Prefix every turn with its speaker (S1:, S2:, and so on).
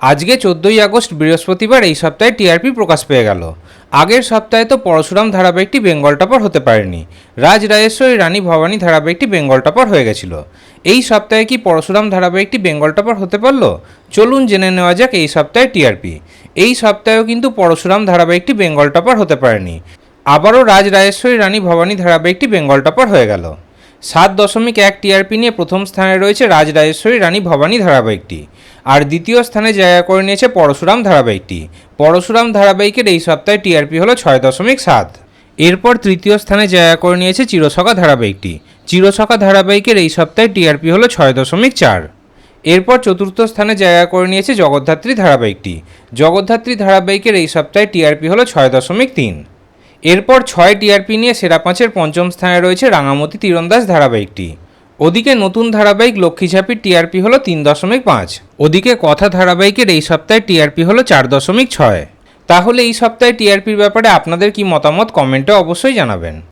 S1: আজকে চোদ্দোই আগস্ট বৃহস্পতিবার এই সপ্তাহে টিআরপি প্রকাশ পেয়ে গেল। আগের সপ্তাহে তো পরশুরাম ধারাবাহিকটি বেঙ্গল টপার হতে পারেনি। রাজ রাজেশ্বরী, রানী ভবানী ধারাবাহিকটি বেঙ্গল টপার হয়ে গেছিল। এই সপ্তাহে কি পরশুরাম ধারাবাহিকটি বেঙ্গল টপার হতে পারল? চলুন জেনে নেওয়া যাক এই সপ্তাহে টিআরপি। এই সপ্তাহেও কিন্তু পরশুরাম ধারাবাহিকটি বেঙ্গল টপার হতে পারেনি। আবারও রাজ রাজেশ্বরী, রানী ভবানী ধারাবাহিকটি বেঙ্গল টপার হয়ে গেল। সাত দশমিক এক টিআরপি নিয়ে প্রথম স্থানে রয়েছে রাজরাজেশ্বরী রানী ভবানী ধারাবাহিকটি। আর দ্বিতীয় স্থানে জায়গা করে নিয়েছে পরশুরাম ধারাবাহিকটি। পরশুরাম ধারাবাহিকের এই সপ্তাহে টিআরপি হলো ছয় দশমিক সাত। এরপর তৃতীয় স্থানে জায়গা করে নিয়েছে চিরসখা ধারাবাহিকটি। চিরসখা ধারাবাহিকের এই সপ্তাহে টিআরপি হলো ছয় দশমিক চার। এরপর চতুর্থ স্থানে জায়গা করে নিয়েছে জগদ্ধাত্রী ধারাবাহিকটি। জগদ্ধাত্রী ধারাবাহিকের এই সপ্তাহে টিআরপি হলো ছয় দশমিক তিন। এরপর ছয় টিআরপি নিয়ে সেরা পাঁচের পঞ্চম স্থানে রয়েছে রাঙামতি তীরন্দাজ ধারাবাহিকটি। ওদিকে নতুন ধারাবাহিক লক্ষ্মীঝাপির টিআরপি হলো তিন দশমিক পাঁচ। ওদিকে কথা ধারাবাহিকের এই সপ্তাহে টিআরপি হলো চার দশমিক ছয়। তাহলে এই সপ্তাহে টিআরপির ব্যাপারে আপনাদের কি মতামত কমেন্টে অবশ্যই জানাবেন।